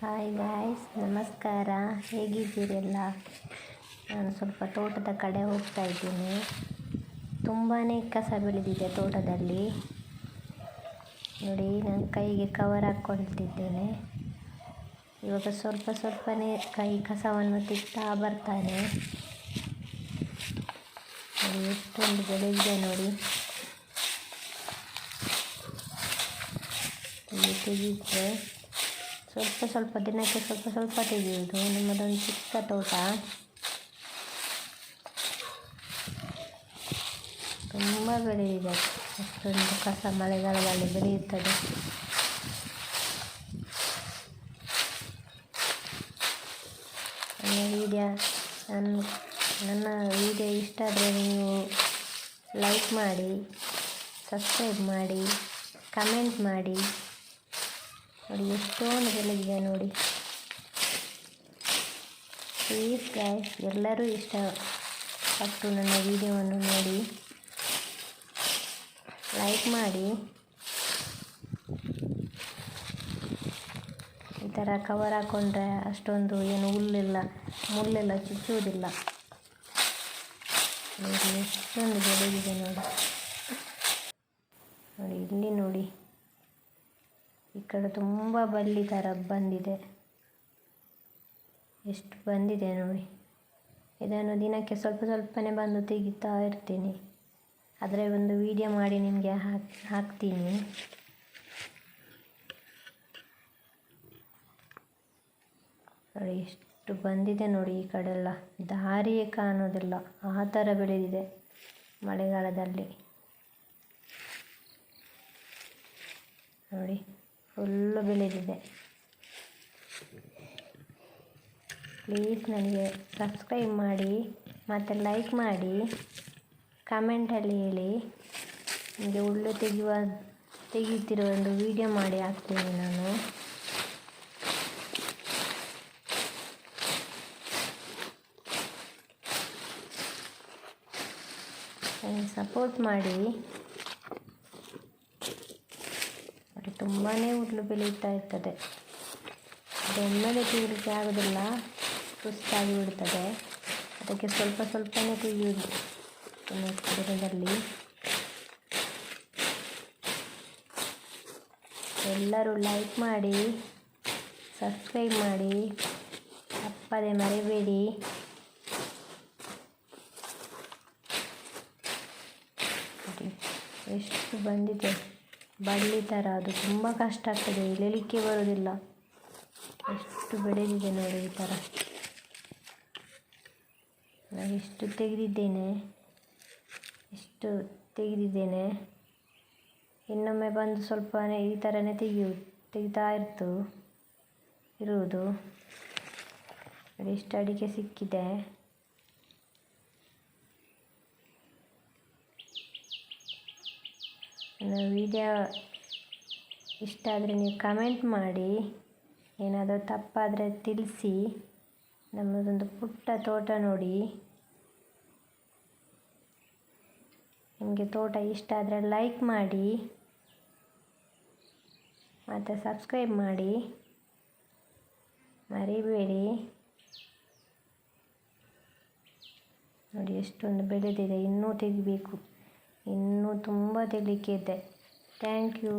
Hi guys ನಮಸ್ಕಾರ. ಹೇಗಿದ್ದೀರೆಲ್ಲ? ನಾನು ಸ್ವಲ್ಪ ತೋಟದ ಕಡೆ ಹೋಗ್ತಾ ಇದ್ದೀನಿ. ತುಂಬಾ ಕಸ ಬೆಳೆದಿದೆ ತೋಟದಲ್ಲಿ. ನೋಡಿ, ನಾನು ಕೈಗೆ ಕವರ್ ಹಾಕ್ಕೊಳ್ತಿದ್ದೇನೆ. ಇವಾಗ ಸ್ವಲ್ಪ ಸ್ವಲ್ಪನೇ ಕೈ ಕಸವನ್ನು ತಿಕ್ತಾ ಬರ್ತಾನೆ. ನೋಡಿ, ಎಷ್ಟೊಂದು ಬೆಳೆದಿದೆ ನೋಡಿ. ತೆಗಿದ್ರೆ ಸ್ವಲ್ಪ ಸ್ವಲ್ಪ ದಿನಕ್ಕೆ ಸ್ವಲ್ಪ ಸ್ವಲ್ಪ ತೆಗೆಯುವುದು. ನಿಮ್ಮದೊಂದು ಚಿಕ್ಕ ತೋಟ. ತುಂಬ ಬೆಳೆಯಿದೆ ಅಷ್ಟೊಂದು ಕಸ ಮಳೆಗಾಲದಲ್ಲಿ ಬೆಳೆಯುತ್ತದೆ. ನನ್ನ ವೀಡಿಯೋ, ನನ್ನ ನನ್ನ ವೀಡಿಯೋ ಇಷ್ಟ ಆದರೆ ನೀವು ಲೈಕ್ ಮಾಡಿ, ಸಬ್ಸ್ಕ್ರೈಬ್ ಮಾಡಿ, ಕಮೆಂಟ್ ಮಾಡಿ. ನೋಡಿ, ಎಷ್ಟೊಂದು ಇದೆ ನೋಡಿ. ಪ್ಲೀಸ್ ಗಾಯ್ಸ್ ಎಲ್ಲರೂ ಇಷ್ಟ ಪಟ್ಟು ನನ್ನ ವೀಡಿಯೋವನ್ನು ನೋಡಿ. ಲೈಕ್ ಮಾಡಿ. ಈ ಥರ ಕವರ್ ಹಾಕ್ಕೊಂಡ್ರೆ ಅಷ್ಟೊಂದು ಏನು ಹುಲ್ಲೆಲ್ಲ, ಮುಳ್ಳೆಲ್ಲ ಚುಚ್ಚುವುದಿಲ್ಲ. ನೋಡಿ, ಎಷ್ಟೊಂದು ಬೆಳೆದಿದೆ ನೋಡಿ. ನೋಡಿ, ಇಲ್ಲಿ ನೋಡಿ. ಈ ಕಡೆ ತುಂಬ ಬಲ್ಲಿ ಥರ ಬಂದಿದೆ. ಎಷ್ಟು ಬಂದಿದೆ ನೋಡಿ. ಇದನ್ನು ದಿನಕ್ಕೆ ಸ್ವಲ್ಪ ಸ್ವಲ್ಪನೇ ಬಂದು ತೆಗಿತಾ ಇರ್ತೀನಿ. ಆದರೆ ಒಂದು ವಿಡಿಯೋ ಮಾಡಿ ನಿಮಗೆ ಹಾಕಿ, ಹಾಕ್ತೀನಿ. ನೋಡಿ ಎಷ್ಟು ಬಂದಿದೆ ನೋಡಿ ಈ ಕಡೆಲ್ಲ ದಾರಿಯೇ ಕಾಣೋದಿಲ್ಲ. ಆ ಥರ ಬೆಳೆದಿದೆ ಮಳೆಗಾಲದಲ್ಲಿ. ನೋಡಿ. ಫುಲ್ಲು ಬೆಳೆದಿದೆ. ಪ್ಲೀಸ್ ನನಗೆ ಸಬ್ಸ್ಕ್ರೈಬ್ ಮಾಡಿ, ಮತ್ತು ಲೈಕ್ ಮಾಡಿ ಕಮೆಂಟಲ್ಲಿ ಹೇಳಿ. ನನಗೆ ಹುಲ್ಲು ತೆಗೆಯುವ ತೆಗೆಯುತ್ತಿರುವ ಒಂದು ವಿಡಿಯೋ ಮಾಡಿ ಹಾಕ್ತೀನಿ ನಾನು. ಸಪೋರ್ಟ್ ಮಾಡಿ ಅದು ತುಂಬಾ ಹುಲ್ಲು ಬೆಳೀತಾ ಇರ್ತದೆ. ಅದು ಒಮ್ಮೆಲೆ ತೆಗಿಲಿಕ್ಕೆ ಆಗೋದಿಲ್ಲ, ಸುಸ್ತಾಗಿ ಬಿಡ್ತದೆ. ಅದಕ್ಕೆ ಸ್ವಲ್ಪ ಸ್ವಲ್ಪನೇ ತೆಗೆಯುವುದು ಎಲ್ಲರೂ ಲೈಕ್ ಮಾಡಿ ಸಬ್ಸ್ಕ್ರೈಬ್ ಮಾಡಿ, ತಪ್ಪದೆ ಮರಿಬೇಡಿ. ಎಷ್ಟು ಬಂದಿದೆ? ಬಳ್ಳಿ ಥರ ಅದು ತುಂಬ ಕಷ್ಟ ಆಗ್ತದೆ. ಇಳಿಲಿಕ್ಕೆ ಬರೋದಿಲ್ಲ ಎಷ್ಟು ಬೆಳೆದಿದೆ ನೋಡಿ ಈ ಥರ. ನಾನು ಎಷ್ಟು ತೆಗೆದಿದ್ದೇನೆ? ಎಷ್ಟು ತೆಗೆದಿದ್ದೇನೆ? ಇನ್ನೊಮ್ಮೆ ಬಂದು ಸ್ವಲ್ಪನೇ ಈ ಥರನೇ ತೆಗೆಯು, ತೆಗಿತಾ ಇರ್ತು, ಇರುವುದು. ಎಷ್ಟು ಅಡಿಕೆ ಸಿಕ್ಕಿದೆ. ನನ್ನ ವೀಡಿಯೋ ಇಷ್ಟ ಆದರೆ ನೀವು ಕಮೆಂಟ್ ಮಾಡಿ. ಏನಾದರೂ ತಪ್ಪಾದರೆ ತಿಳಿಸಿ. ನಮ್ಮದೊಂದು ಪುಟ್ಟ ತೋಟ ನೋಡಿ. ನಿಮಗೆ ತೋಟ ಇಷ್ಟ ಆದರೆ ಲೈಕ್ ಮಾಡಿ. ಮತ್ತು ಸಬ್ಸ್ಕ್ರೈಬ್ ಮಾಡಿ. ಮರಿಬೇಡಿ. ನೋಡಿ ಎಷ್ಟೊಂದು ಬೆಳೆದಿದೆ, ಇನ್ನೂ ತೆಗಿಬೇಕು. ಇನ್ನೂ ತುಂಬ ಇದೆ. Thank you